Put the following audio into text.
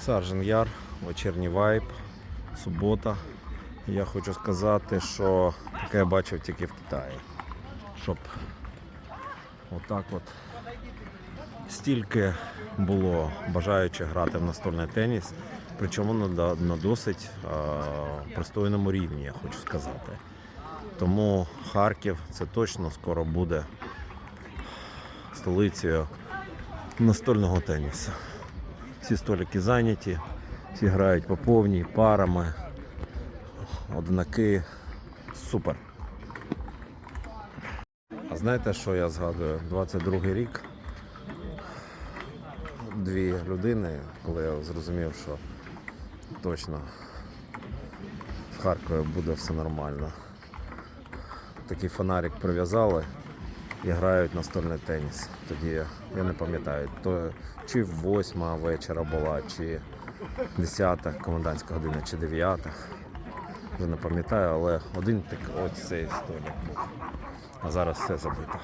Саржен Яр, вечірній вайб, субота. Я хочу сказати, що таке я бачив тільки в Китаї. Щоб отак от стільки було бажаючих грати в настольний теніс, причому на, досить пристойному рівні, я хочу сказати. Тому Харків це точно скоро буде столицею настольного тенісу. Всі столики зайняті, всі грають по повній, парами, однаки. Супер. А знаєте, що я згадую? 22-й рік. Дві людини, коли я зрозумів, що точно в Харкові буде все нормально. Такий фонарик прив'язали і грають настольний теніс. Тоді я, не пам'ятаю, то чи восьма вечора була, чи десята комендантська година, чи дев'ята. Вже не пам'ятаю, але один так ось цей столик був. А зараз все забито.